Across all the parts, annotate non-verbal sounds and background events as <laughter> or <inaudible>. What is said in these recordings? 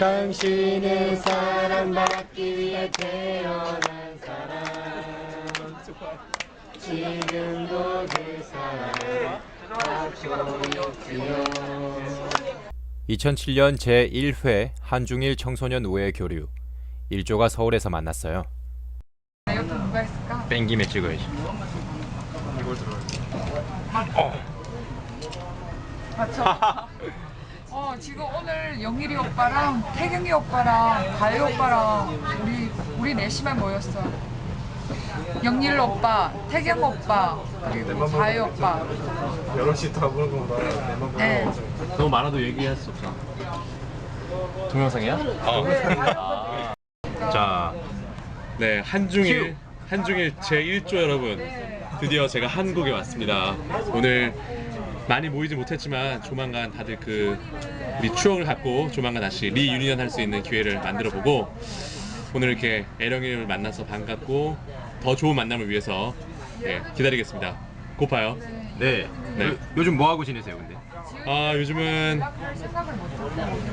당신은 사랑받기 위해 태어난 사람 지금도 그 사랑 있지요 2007년 제1회 한중일 청소년 우애 교류 1조가 서울에서 만났어요. 옆에 누가 있을까? 뺑김에 찍어야지. 맞죠? <laughs> 어 지금 오늘 영일이 오빠랑 태경이 오빠랑 가희 오빠랑 우리 우리 넷이만 모였어. 영일 오빠, 태경 오빠, 그리고 가희 오빠. 여럿이 다 보는 내만 네. 보는. 너무 많아도 얘기할 수 없어. 동영상이야? 어. <laughs> 자, 네, 한중일 한중일 제 1조 여러분. 드디어 제가 한국에 왔습니다. 오늘 많이 모이지 못했지만 조만간 다들 그 우리 추억을 갖고 조만간 다시 리유니언 할 수 있는 기회를 만들어 보고 오늘 이렇게 애령이를 만나서 반갑고 더 좋은 만남을 위해서 예, 기다리겠습니다. 고파요. 네. 네. 요, 요즘 뭐 하고 지내세요, 근데? 아 요즘은.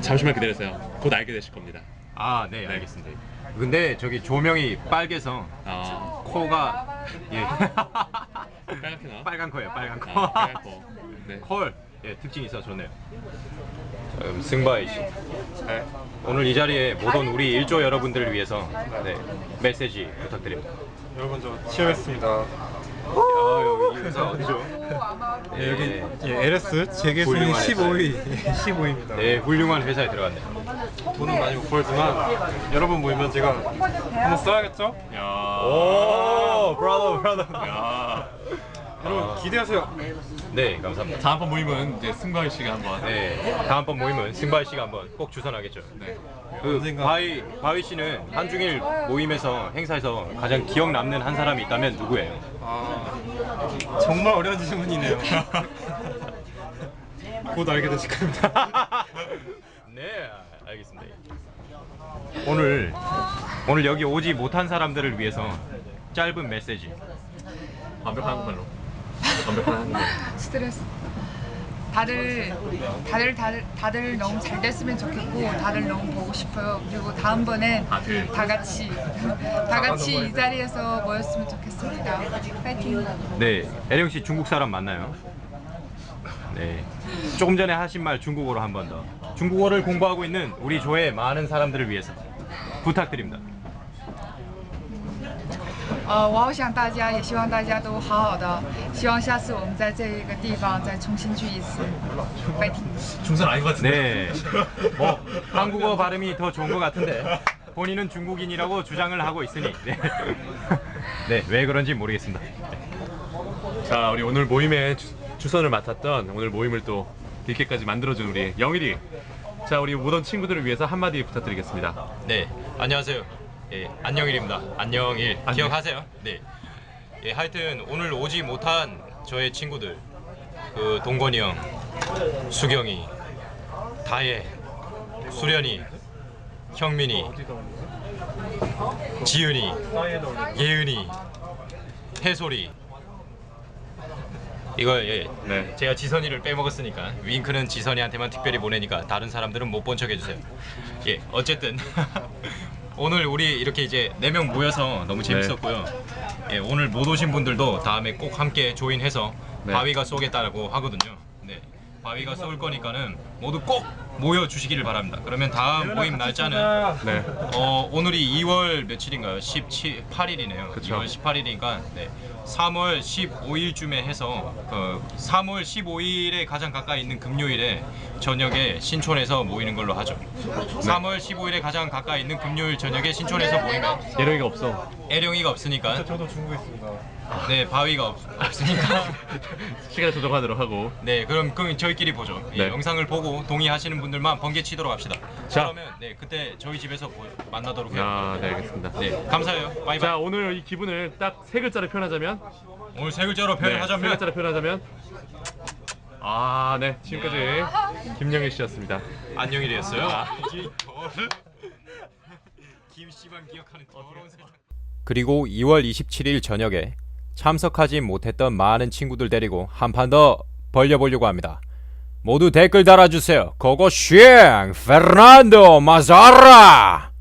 잠시만 기다리세요. 곧 알게 되실 겁니다. 아, 네, 알겠습니다. 근데 저기 조명이 빨개서 아 코가 예. <laughs> 빨갛게 나. 빨간 코예요, 빨간 코. 아, 빨간 코. <laughs> 네. 콜. 예, 특징이 있어 좋네요. 음, 승바이 씨. 네. 오늘 이 자리에 못 온 우리 일조 여러분들을 위해서 네, 메시지 부탁드립니다. 여러분 저 취업했습니다. 아, 여기 회사 어디죠? 예, 여기 네. 예, LS 재계 순위 훌륭한 15위 15위입니다. 네, 훌륭한 회사에 들어갔네요. 돈은 많이 못 벌지만 여러분 모이면 제가 한번 써야겠죠? 야. 오, 브라더, 브라더. 야. 여러분 기대하세요. 네, 감사합니다. 다음번 모임은 이제 승광희 씨가 한번. 네, 다음번 모임은 승바이 씨가 한번 꼭 주선하겠죠. 네. 그. 바위 바위 씨는 한중일 모임에서 행사에서 가장 기억 남는 한 사람이 있다면 누구예요? 아 정말 어려운 질문이네요. <laughs> 곧 알게 되실 겁니다. <laughs> 네, 알겠습니다. 오늘 오늘 여기 오지 못한 사람들을 위해서 짧은 메시지. 완벽한 한국말로. 완벽한. <laughs> 스트레스. 다들 다들 다들 다들 너무 잘 됐으면 좋겠고 다들 너무 보고 싶어요. 그리고 다음번엔 다들. 다 같이 <laughs> 다 같이 이 자리에서 모였으면 좋겠습니다. 파이팅. 네, 애령 씨 중국 사람 맞나요? 네. 조금 전에 하신 말 중국어로 한 번 더. 중국어를 공부하고 있는 우리 조의 많은 사람들을 위해서 부탁드립니다. 呃，我好想大家，也希望大家都好好的。希望下次我们在这一个地方再重新聚一次。fighting！ 중선 아닌 것 같은데. 네. 뭐 한국어 발음이 더 좋은 것 같은데 본인은 중국인이라고 주장을 하고 있으니 네. <laughs> 네, 왜 그런지 모르겠습니다. 자, 우리 오늘 모임의 주, 주선을 맡았던 오늘 모임을 또 이렇게까지 만들어준 우리 영일이. 자, 우리 모던 친구들을 위해서 한마디 부탁드리겠습니다. 네, 안녕하세요. 예, 안녕일입니다. 안녕일 안녕. 기억하세요? 네. 예, 하여튼 오늘 오지 못한 저의 친구들 그 동건이 형, 수경이, 다혜, 수련이, 형민이, 지은이, 예은이, 해솔이 이거 예, 네. 제가 지선이를 빼먹었으니까 윙크는 지선이한테만 특별히 보내니까 다른 사람들은 못 본 척 해주세요. 예, 어쨌든 <laughs> 오늘 우리 이렇게 이제 네 명 모여서 너무 재밌었고요. 예, 오늘 못 오신 분들도 다음에 꼭 함께 조인해서 네. 바위가 쏘겠다라고 하거든요. 네, 바위가 쏠 거니까는 모두 꼭 모여 주시기를 바랍니다. 그러면 다음 모임 날짜는 네. 어, 오늘이 2월 며칠인가요? 17, 8일이네요. 그쵸. 2월 18일이니까 네. 3월 15일쯤에 해서 그 3월 15일에 가장 가까이 있는 금요일에 저녁에 신촌에서 모이는 걸로 하죠. 3월 15일에 가장 가까이 있는 금요일 저녁에 신촌에서 모이면 예령이가 없어. 애령이가 없으니까 저도 중국에 있습니다. 네 바위가 없, 없으니까 <laughs> 시간을 조정하도록 하고. 네 그럼 그 저희끼리 보죠. 예, 네. 영상을 보고 동의하시는 분들만 번개 치도록 합시다. 자. 그러면 네 그때 저희 집에서 보- 만나도록 해요. 아, 네, 알겠습니다. 네 감사해요. 바이바이. 자, 오늘 이 기분을 딱 세 글자로 표현하자면 오늘 세 글자로 네, 세 표현하자면 글자로 표현하자면 아, 네. 지금까지 김영일 씨였습니다. 안녕이랬어요. 이 더러- 김씨만 기억하는 더러운 세상. 그리고 2월 27일 저녁에 참석하지 못했던 많은 친구들 데리고 한 판 더 벌려보려고 합니다. 모두 댓글 달아주세요. 고고쉥! 페르난도 마자라!